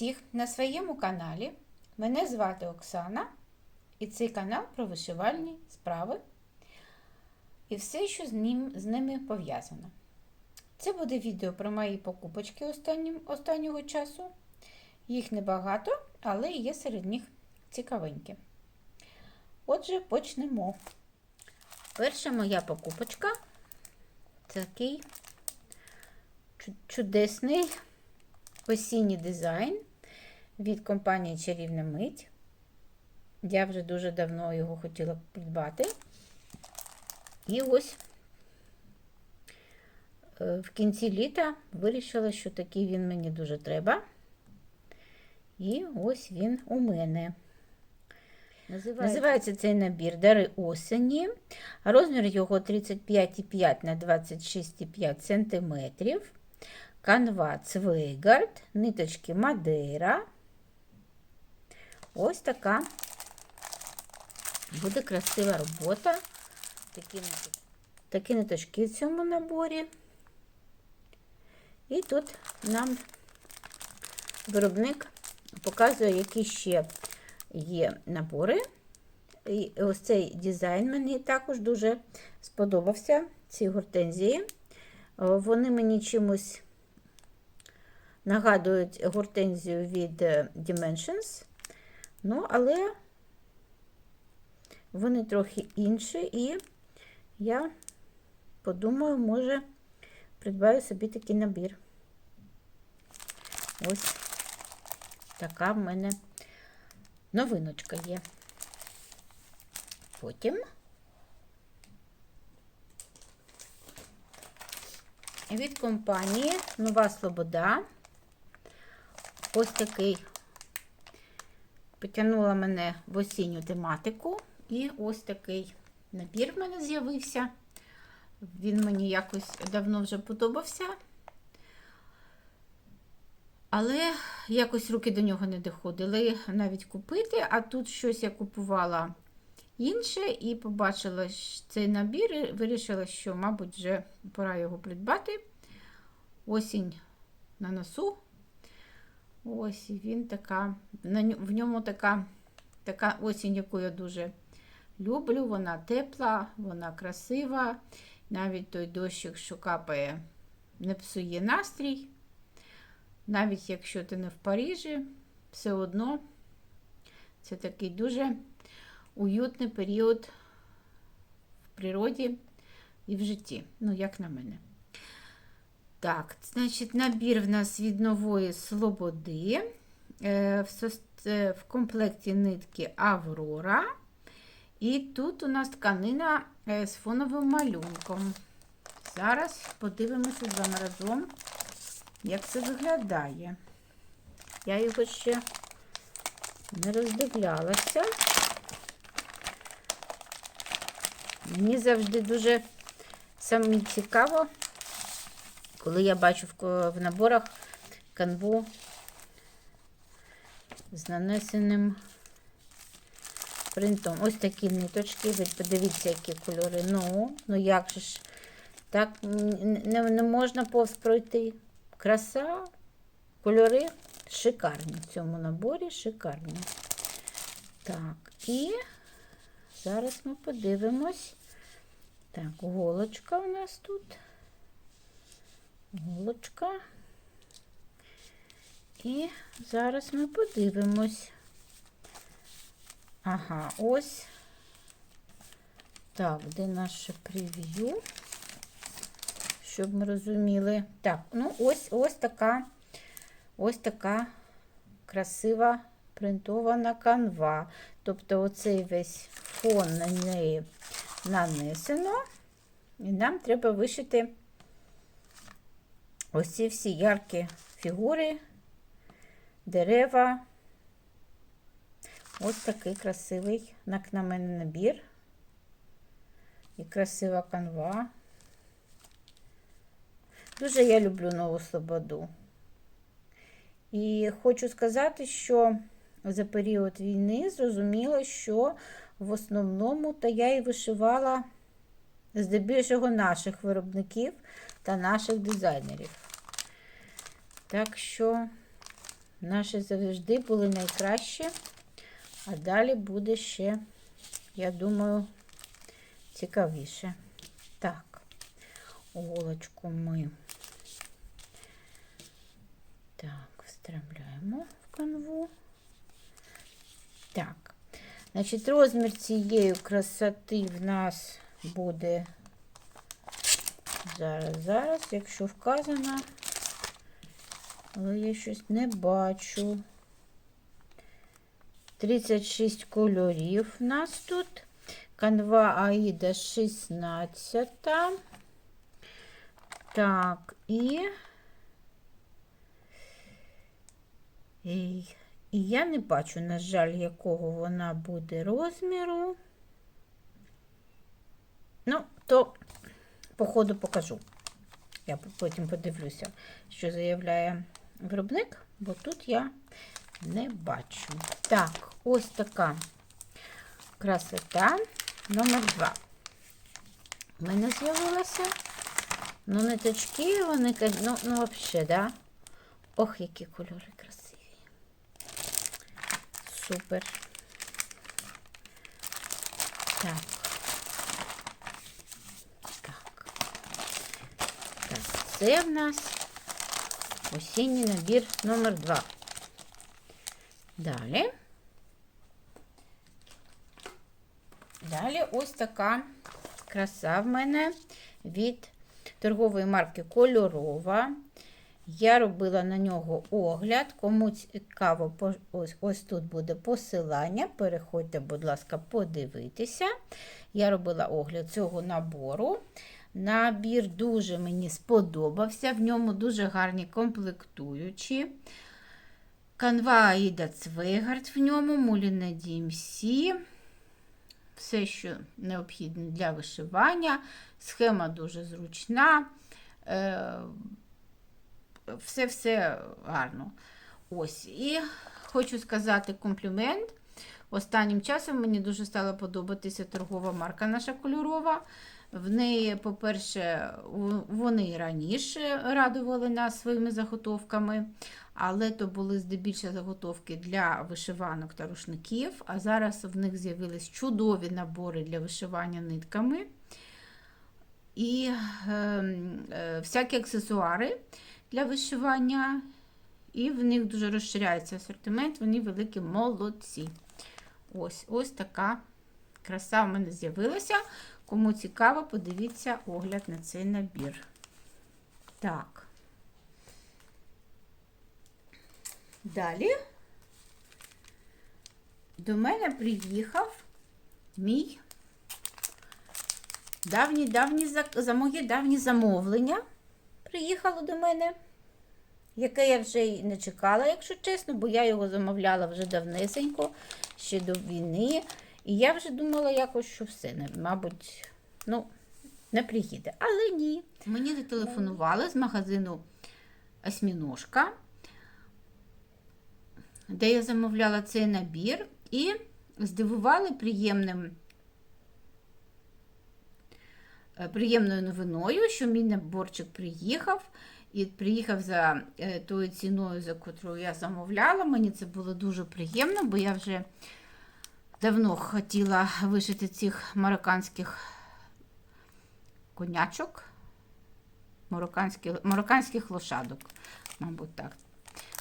Всіх на своєму каналі. Мене звати Оксана, і цей канал про вишивальні справи і все, що з, ним, з ними пов'язано. Це буде відео про мої покупочки останнім, останнього часу. Їх небагато, але є серед них цікавенькі. Отже, почнемо. Перша моя покупочка такий чудесний осінній дизайн від компанії Чарівна Мить. Я вже дуже давно його хотіла придбати. І ось е, в кінці літа вирішила, що такий він мені дуже треба. І ось він у мене. Називається, Називається цей набір Дари осені. Розмір його 35,5 на 26,5 см. Канва Цвейгард, ниточки Мадейра. Ось така буде красива робота. Такі, такі ниточки в цьому наборі. І тут нам виробник показує, які ще є набори. І ось цей дизайн мені також дуже сподобався. Ці гортензії. Вони мені чимось нагадують гортензію від е, Dimensions. Ну, але вони трохи інші, і я подумаю, може, придбаю собі такий набір. Ось така в мене новиночка є. Потім від компанії Нова Слобода. Ось такий потягнула мене в осінню тематику. І ось такий набір в мене з'явився. Він мені якось давно вже подобався. Але якось руки до нього не доходили навіть купити. А тут щось я купувала інше і побачила цей набір і вирішила, що, мабуть, вже пора його придбати. Осінь на носу. Ось і він така, в ньому така, така осінь, яку я дуже люблю. Вона тепла, вона красива. Навіть той дощик, що капає, не псує настрій. Навіть якщо ти не в Парижі, все одно це такий дуже уютний період в природі і в житті. Ну, як на мене. Так, значить, набір в нас від нової Слободи. Е, е, в комплекті нитки Аврора. І тут у нас тканина е, з фоновим малюнком. Зараз подивимося з вами разом, як це виглядає. Я його ще не роздивлялася. Мені завжди дуже саме цікаво, коли я бачу в, наборах канву з нанесеним принтом. Ось такі ниточки. Ви подивіться, які кольори. Ну, ну як же ж так не, не можна повз пройти. Краса, кольори шикарні в цьому наборі, шикарні. Так, і зараз ми подивимось. Так, голочка у нас тут. Голочка. І зараз ми подивимось. Ага, ось. Так, де наше прев'ю? Щоб ми розуміли. Так, ну ось ось така, ось така красива принтована канва. Тобто оцей весь фон на неї нанесено. І нам треба вишити ось ці всі яркі фігури, дерева. Ось такий красивий, як на мене, набір. І красива канва. Дуже я люблю нову Слободу. І хочу сказати, що за період війни зрозуміла, що в основному та я і вишивала здебільшого наших виробників та наших дизайнерів. Так що Наші завжди були найкращі, а далі буде ще, я думаю, цікавіше. Так, голочку ми так, встромляємо в канву. Так, значить, розмір цієї красоти в нас буде зараз, зараз, якщо вказано, але я щось не бачу. 36 кольорів в нас тут. Канва Аїда 16. Так. І, і я не бачу, на жаль, якого вона буде розміру. Ну, то, по ходу покажу. Я потім подивлюся, що заявляє виробник, бо тут я не бачу. Так, ось така красота номер два. У мене з'явилася. Ну, ниточки, вони, ну, ну, взагалі, да? Ох, які кольори красиві. Супер. Так. Так, це в нас осінній набір номер 2. Далі. Далі ось така краса в мене від торгової марки Кольорова. Я робила на нього огляд. Кому цікаво, ось, ось тут буде посилання. Переходьте, будь ласка, подивитися. Я робила огляд цього набору. Набір дуже мені сподобався, в ньому дуже гарні комплектуючі. Канва Аїда Цвейгард в ньому, Муліна DMC. Все, що необхідне для вишивання. Схема дуже зручна. Все-все гарно. Ось. І хочу сказати комплімент. Останнім часом мені дуже стала подобатися торгова марка наша кольорова. В неї, по-перше, вони раніше радували нас своїми заготовками, але то були здебільшого заготовки для вишиванок та рушників. А зараз в них з'явились чудові набори для вишивання нитками і е, е, всякі аксесуари для вишивання. І в них дуже розширяється асортимент, вони великі молодці. Ось ось така краса в мене з'явилася. Кому цікаво, подивіться огляд на цей набір. Так. Далі до мене приїхав мій давній давній за моє давнє замовлення. Приїхало до мене, яке я вже й не чекала, якщо чесно, бо я його замовляла вже давнесенько, ще до війни. І я вже думала якось, що все, мабуть, ну, не приїде. Але ні. Мені зателефонували з магазину Осьміножка, де я замовляла цей набір, і здивували приємним. Приємною новиною, що мій наборчик приїхав, і приїхав за е, тою ціною, за котрою я замовляла. Мені це було дуже приємно, бо я вже давно хотіла вишити цих марокканських конячок, марокканських, марокканських лошадок, мабуть, так.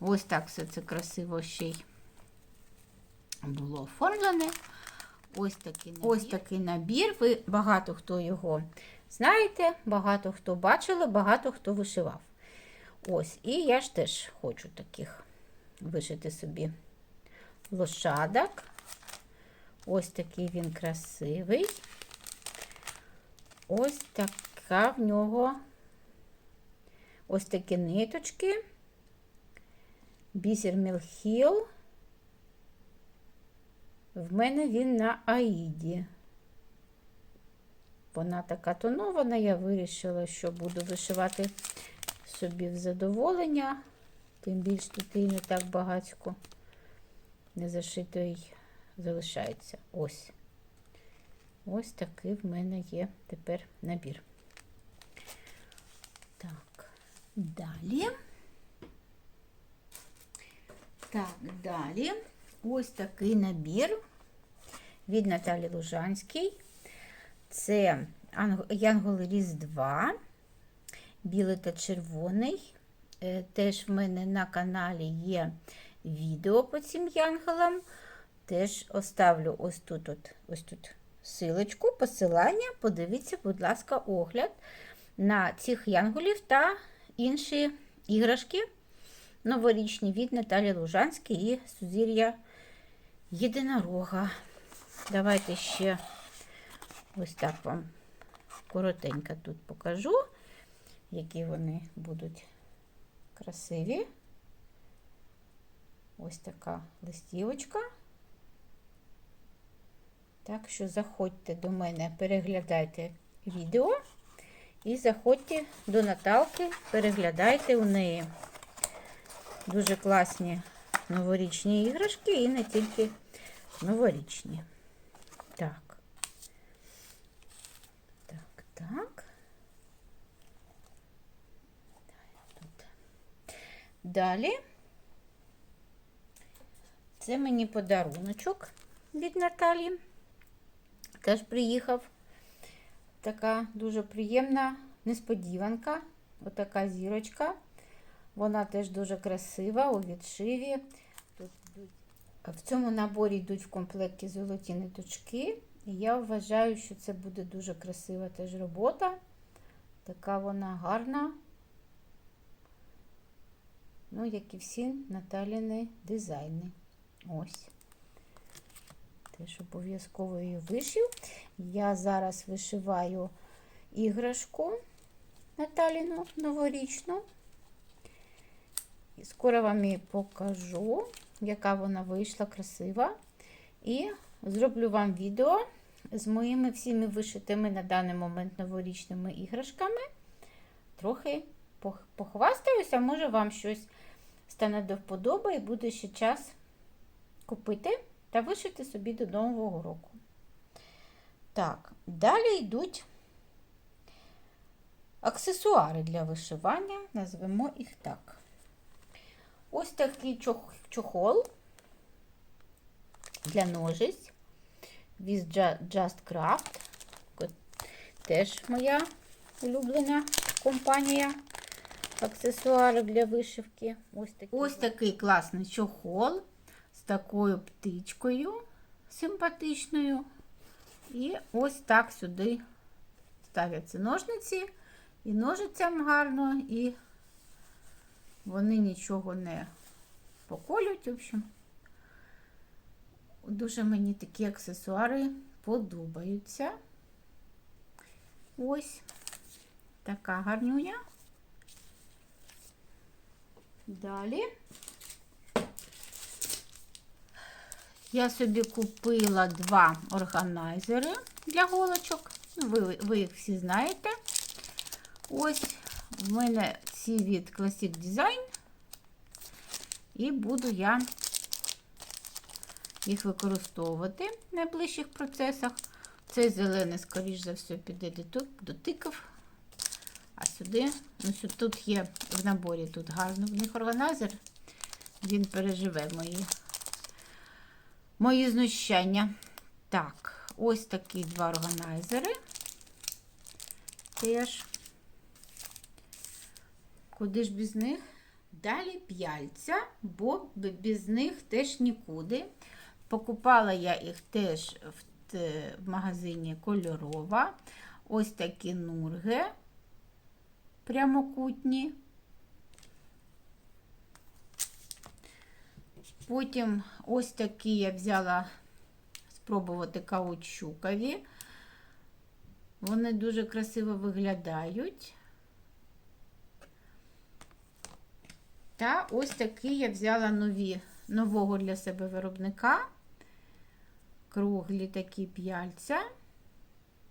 Ось так все це красиво ще й було оформлене. Ось такий набір. Ось такий набір. Ви багато хто його знаєте, багато хто бачили, багато хто вишивав. Ось, і я ж теж хочу таких вишити собі лошадок. Ось такий він красивий. Ось така в нього ось такі ниточки. Бісер Мілхіл. В мене він на Аїді. Вона така тонована, я вирішила, що буду вишивати собі в задоволення, тим більш тут і не так багатько не зашитий залишається. Ось. Ось такий в мене є тепер набір. Так, далі Так, далі ось такий набір від Наталі Лужанській. Це Янголи Різдва, білий та червоний. Е, Теж в мене на каналі є відео по цим янголам. Теж оставлю ось тут, от, ось тут силочку, посилання. Подивіться, будь ласка, огляд на цих янголів та інші іграшки новорічні від Наталі Лужанської і Сузір'я Єдинорога. Давайте ще ось так вам коротенько тут покажу, які вони будуть красиві. Ось така листівочка. Так що заходьте до мене, переглядайте відео і заходьте до Наталки, переглядайте у неї дуже класні новорічні іграшки і не тільки новорічні. Так. Так, так. Далі. Це мені подаруночок від Наталі. Теж приїхав. Така дуже приємна несподіванка. Отака зірочка. Вона теж дуже красива у відшиві. В цьому наборі йдуть в комплекті золоті ниточки. І я вважаю, що це буде дуже красива теж робота. Така вона гарна. Ну, як і всі Наталіни дизайни. Ось. Теж обов'язково її вишив. Я зараз вишиваю іграшку Наталіну новорічну. Скоро вам її покажу, яка вона вийшла красива. І зроблю вам відео з моїми всіми вишитими на даний момент новорічними іграшками. Трохи похвастаюся, може вам щось стане до вподоби і буде ще час купити та вишити собі до Нового року. Так, далі йдуть аксесуари для вишивання, назвемо їх так. Ось такий чох- чохол для ножиць від Just Craft. Теж моя улюблена компанія аксесуарів для вишивки. Ось такий, Ось такий класний чохол з такою птичкою симпатичною. І ось так сюди ставляться ножниці, і ножицям гарно, і вони нічого не поколють. В общем, дуже мені такі аксесуари подобаються. Ось така гарнюня. Далі я собі купила два органайзери для голочок. Ну, Ви, ви їх всі знаєте. Ось в мене ці від Classic Design. І буду я їх використовувати в найближчих процесах. Цей зелений, скоріш за все, піде до тиків. А сюди, ну тут є в наборі тут гарно в них органайзер. Він переживе мої, мої знущання. Так, ось такі два органайзери. Теж. Куди ж без них? Далі п'яльця, бо без них теж нікуди. Покупала я їх теж в, магазині кольорова. Ось такі нурги прямокутні. Потім ось такі я взяла спробувати каучукові. Вони дуже красиво виглядають. Та ось такі я взяла нові, нового для себе виробника. Круглі такі п'яльця.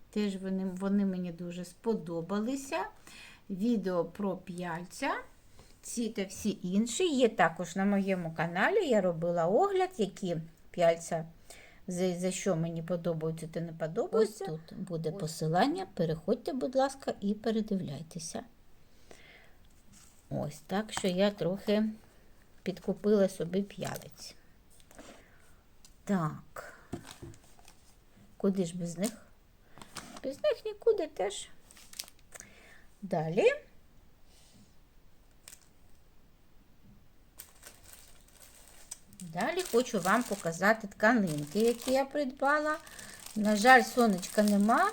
Теж вони, вони мені дуже сподобалися. Відео про п'яльця. Ці та всі інші є також на моєму каналі. Я робила огляд, які п'яльця, за, за що мені подобаються та не подобаються. Ось тут буде посилання. Переходьте, будь ласка, і передивляйтеся. Ось так, що я трохи підкупила собі п'ялиць. Так. Куди ж без них? Без них нікуди теж. Далі. Далі хочу вам показати тканинки, які я придбала. На жаль, сонечка нема.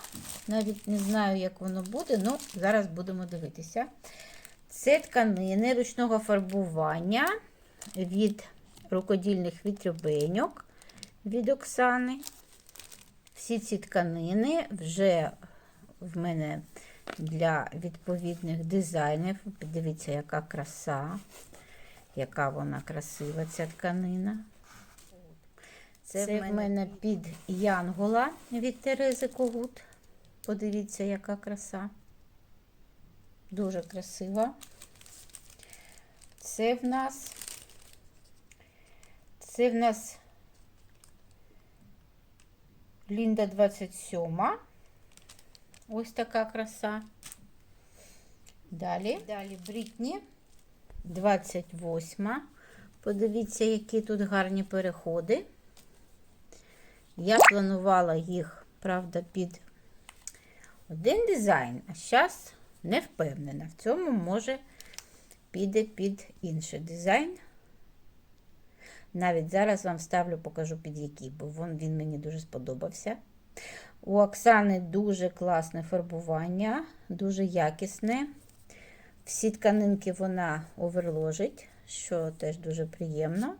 Навіть не знаю, як воно буде, ну зараз будемо дивитися. Це тканини ручного фарбування від рукодільних вітрюбеньок від Оксани. Всі ці тканини вже в мене для відповідних дизайнів. Подивіться, яка краса, яка вона красива, ця тканина. Це, Це в мене під Янгола від Терези Когут. Подивіться, яка краса. Дуже красива. Це в нас, це в нас Лінда 27. Ось така краса. Далі, далі Брітні 28. Подивіться, які тут гарні переходи. Я планувала їх, правда, під один дизайн, а зараз не впевнена. В цьому може піде під інший дизайн. Навіть зараз вам ставлю, покажу під який, бо він мені дуже сподобався. У Оксани дуже класне фарбування, дуже якісне. Всі тканинки вона оверложить, що теж дуже приємно.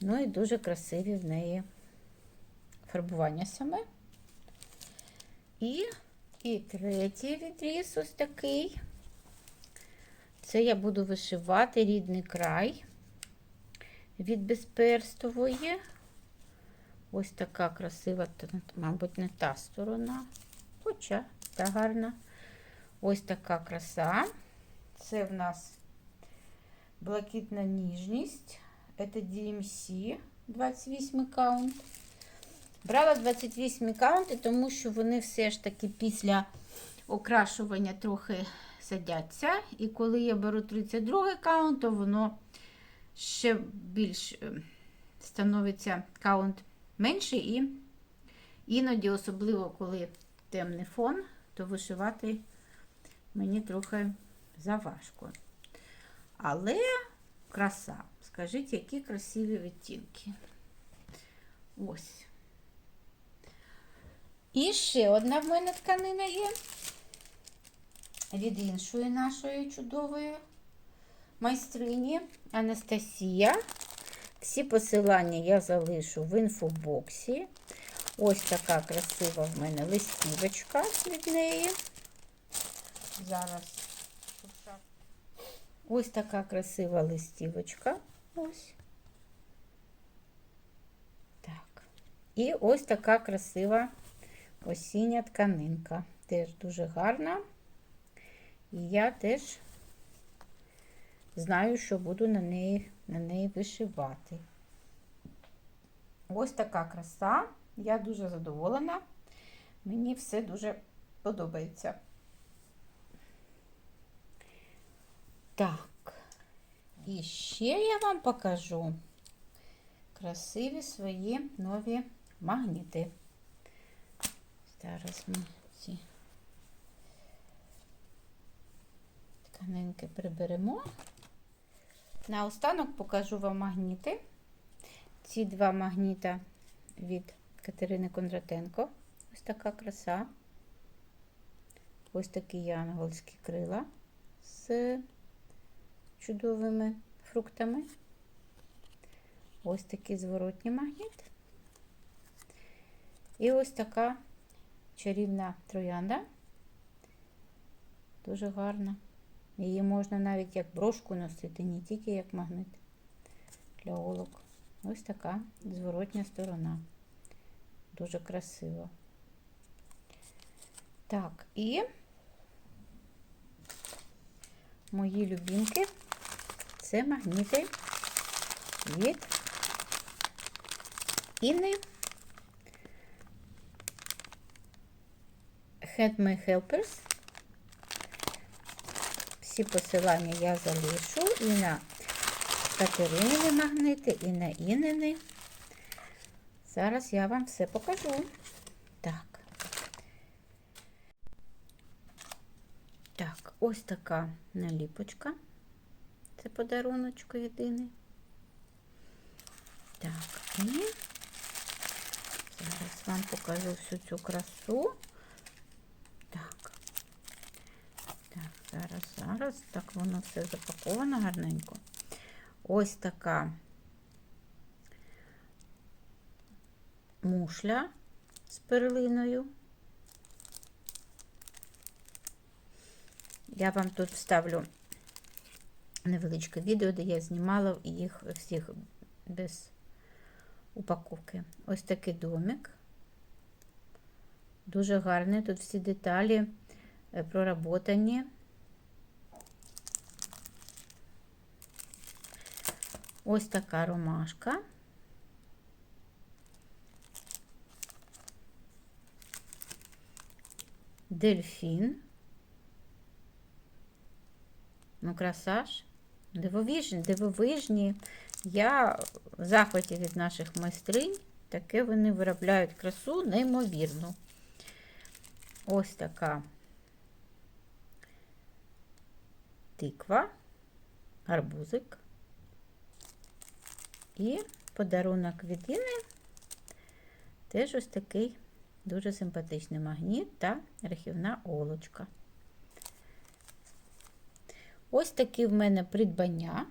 Ну і дуже красиві в неї фарбування саме. І, і третій відріз ось такий. Це я буду вишивати рідний край від безперстової. Ось така красива, мабуть, не та сторона, хоча та гарна. Ось така краса. Це в нас блакитна ніжність. Це DMC 28 каунт. Брала 28 каунти, тому що вони все ж таки після окрашування трохи садяться. І коли я беру 32 каунт, то воно ще більш е, становиться каунт менший, і іноді, особливо коли темний фон, то вишивати мені трохи заважко. Але краса. Скажіть, які красиві відтінки. Ось. І ще одна в мене тканина є від іншої нашої чудової майстрині Анастасія. Всі посилання я залишу в інфобоксі. Ось така красива в мене листівочка від неї. Зараз ось така красива листівочка. Ось. Так. І ось така красива осіння тканинка. Теж дуже гарна. І я теж знаю, що буду на неї, на неї вишивати. Ось така краса. Я дуже задоволена. Мені все дуже подобається. Так, і ще я вам покажу красиві свої нові магніти. Зараз ми ці тканинки приберемо. Наостанок покажу вам магніти. Ці два магніта від Катерини Кондратенко. Ось така краса. Ось такі янгольські крила з чудовими фруктами. Ось такий зворотній магніт. І ось така чарівна троянда. Дуже гарна. Її можна навіть як брошку носити, не тільки як магнит для олок. Ось така зворотня сторона. Дуже красиво. Так, і мої любімки це магніти від Інни Hand My Helpers. Всі посилання я залишу і на Катерини магнити і на Інини. Зараз я вам все покажу. Так. Так, ось така наліпочка. Це подаруночко єдиний. Так, і зараз вам покажу всю цю красу. Так. Так, зараз, зараз. Так воно все запаковано гарненько. Ось така мушля з перлиною. Я вам тут вставлю невеличке відео, де я знімала їх всіх без упаковки. Ось такий домик. Дуже гарний. Тут всі деталі е, проработані. Ось така ромашка. Дельфін. Ну, красаж. Дивовижні, дивовижні. Я в захваті від наших майстринь. Таке вони виробляють красу неймовірну. Ось така тиква, гарбузик. І подарунок від Іни теж ось такий дуже симпатичний магніт та рахівна олочка. Ось такі в мене придбання.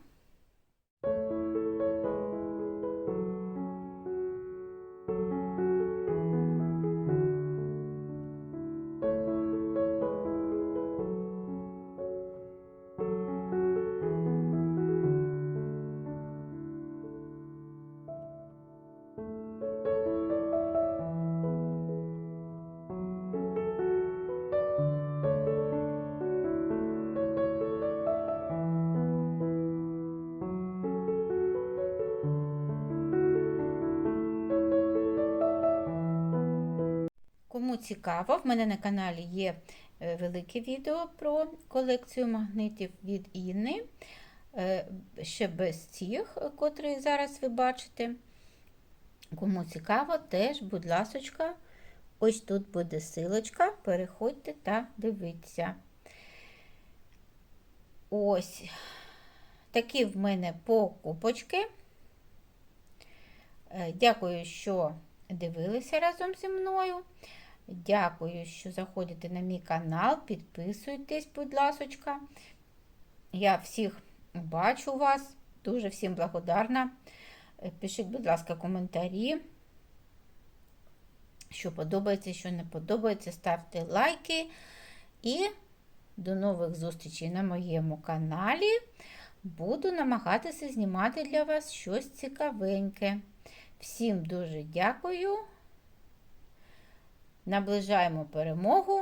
Цікаво, в мене на каналі є е, велике відео про колекцію магнитів від Інни. Е, Ще без цих, котрі зараз ви бачите. Кому цікаво, теж, будь ласочка, ось тут буде силочка. Переходьте та дивіться. Ось такі в мене покупочки. Е, Дякую, що дивилися разом зі мною. Дякую, що заходите на мій канал. Підписуйтесь, будь ласочка. Я всіх бачу вас. Дуже всім благодарна. Е, Пишіть, будь ласка, коментарі. Що подобається, що не подобається, ставте лайки. І до нових зустрічей на моєму каналі. Буду намагатися знімати для вас щось цікавеньке. Всім дуже дякую. Наближаємо перемогу